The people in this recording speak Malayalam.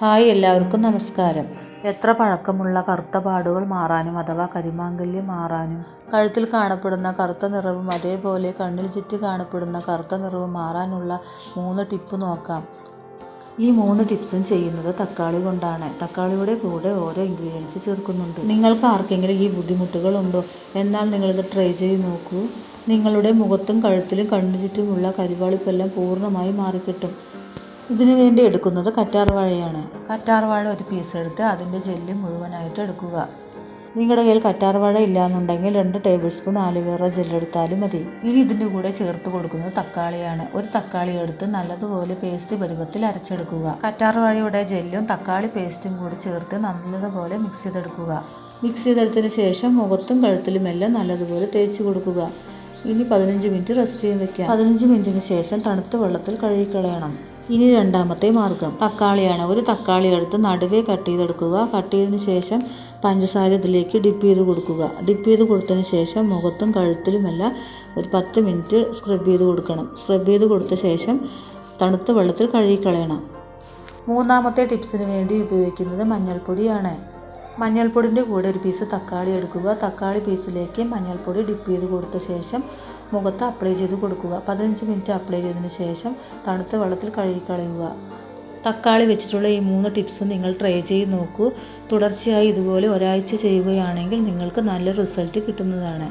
ഹായ് എല്ലാവർക്കും നമസ്കാരം. എത്ര പഴക്കമുള്ള കറുത്ത പാടുകൾ മാറാനും അഥവാ കരിമാങ്കല്യം മാറാനും കഴുത്തിൽ കാണപ്പെടുന്ന കറുത്ത നിറവും അതേപോലെ കണ്ണിൽ ചുറ്റി കാണപ്പെടുന്ന കറുത്ത നിറവും മാറാനുള്ള മൂന്ന് ടിപ്പ് നോക്കാം. ഈ മൂന്ന് ടിപ്സും ചെയ്യുന്നത് തക്കാളി കൊണ്ടാണ്. തക്കാളിയുടെ കൂടെ ഓരോ ഇൻഗ്രീഡിയൻസ് ചേർക്കുന്നുണ്ട്. നിങ്ങൾക്ക് ആർക്കെങ്കിലും ഈ ബുദ്ധിമുട്ടുകൾ ഉണ്ടോ എന്നാൽ നിങ്ങളിത് ട്രൈ ചെയ്ത് നോക്കൂ. നിങ്ങളുടെ മുഖത്തും കഴുത്തിലും കണ്ണു ചുറ്റുമുള്ള കരിവാളിപ്പെല്ലാം പൂർണമായി മാറിക്കിട്ടും. ഇതിനു വേണ്ടി എടുക്കുന്നത് കറ്റാർവാഴയാണ് കറ്റാർവാഴ ഒരു പീസ് എടുത്ത് അതിന്റെ ജെല്ല് മുഴുവനായിട്ട് എടുക്കുക. നിങ്ങളുടെ കയ്യിൽ കറ്റാർവാഴ ഇല്ലാന്നുണ്ടെങ്കിൽ രണ്ട് ടേബിൾ സ്പൂൺ ആലുവേറ ജെല്ലെടുത്താലും മതി. ഇനി ഇതിന്റെ കൂടെ ചേർത്ത് കൊടുക്കുന്നത് തക്കാളിയാണ്. ഒരു തക്കാളി എടുത്ത് നല്ലതുപോലെ പേസ്റ്റ് പരുവത്തിൽ അരച്ചെടുക്കുക. കറ്റാർവാഴയുടെ ജെല്ലും തക്കാളി പേസ്റ്റും കൂടി ചേർത്ത് നല്ലതുപോലെ മിക്സ് ചെയ്തെടുക്കുക. മിക്സ് ചെയ്തെടുത്തതിന് ശേഷം മുഖത്തും കഴുത്തിലുമെല്ലാം നല്ലതുപോലെ തേച്ച് കൊടുക്കുക. ഇനി പതിനഞ്ച് മിനിറ്റ് റെസ്റ്റ് ചെയ്യാൻ വെക്കാം. പതിനഞ്ച് മിനിറ്റിന് ശേഷം തണുത്ത വെള്ളത്തിൽ കഴുകിക്കളയണം. ഇനി രണ്ടാമത്തെ മാർഗം. തക്കാളിയാണ്. ഒരു തക്കാളി എടുത്ത് നടുവേ കട്ട് ചെയ്തെടുക്കുക. കട്ട് ചെയ്തതിന് ശേഷം പഞ്ചസാര ഇതിലേക്ക് ഡിപ്പ് ചെയ്ത് കൊടുക്കുക. ഡിപ്പ് ചെയ്ത് കൊടുത്തതിന് ശേഷം മുഖത്തും കഴുത്തിലുമെല്ലാം ഒരു പത്ത് മിനിറ്റ് സ്ക്രബ് ചെയ്ത് കൊടുക്കണം. സ്ക്രബ് ചെയ്ത് കൊടുത്ത ശേഷം തണുത്ത വെള്ളത്തിൽ കഴുകിക്കളയണം. മൂന്നാമത്തെ ടിപ്സിന് വേണ്ടി ഉപയോഗിക്കുന്നത് മഞ്ഞൾപ്പൊടിയാണ്. മഞ്ഞൾപ്പൊടിന്റെ കൂടെ ഒരു പീസ് തക്കാളി എടുക്കുക. തക്കാളി പീസിലേക്ക് മഞ്ഞൾപ്പൊടി ഡിപ്പ് ചെയ്ത് കൊടുത്ത ശേഷം മുഖത്ത് അപ്ലൈ ചെയ്ത് കൊടുക്കുക. പതിനഞ്ച് മിനിറ്റ് അപ്ലൈ ചെയ്തതിന് ശേഷം തണുത്ത വെള്ളത്തിൽ കഴുകിക്കളയുക. തക്കാളി വെച്ചിട്ടുള്ള ഈ മൂന്ന് ടിപ്സ് നിങ്ങൾ ട്രൈ ചെയ്ത് നോക്കൂ. തുടർച്ചയായി ഇതുപോലെ ഒരാഴ്ച ചെയ്യുകയാണെങ്കിൽ നിങ്ങൾക്ക് നല്ല റിസൾട്ട് കിട്ടുന്നതാണ്.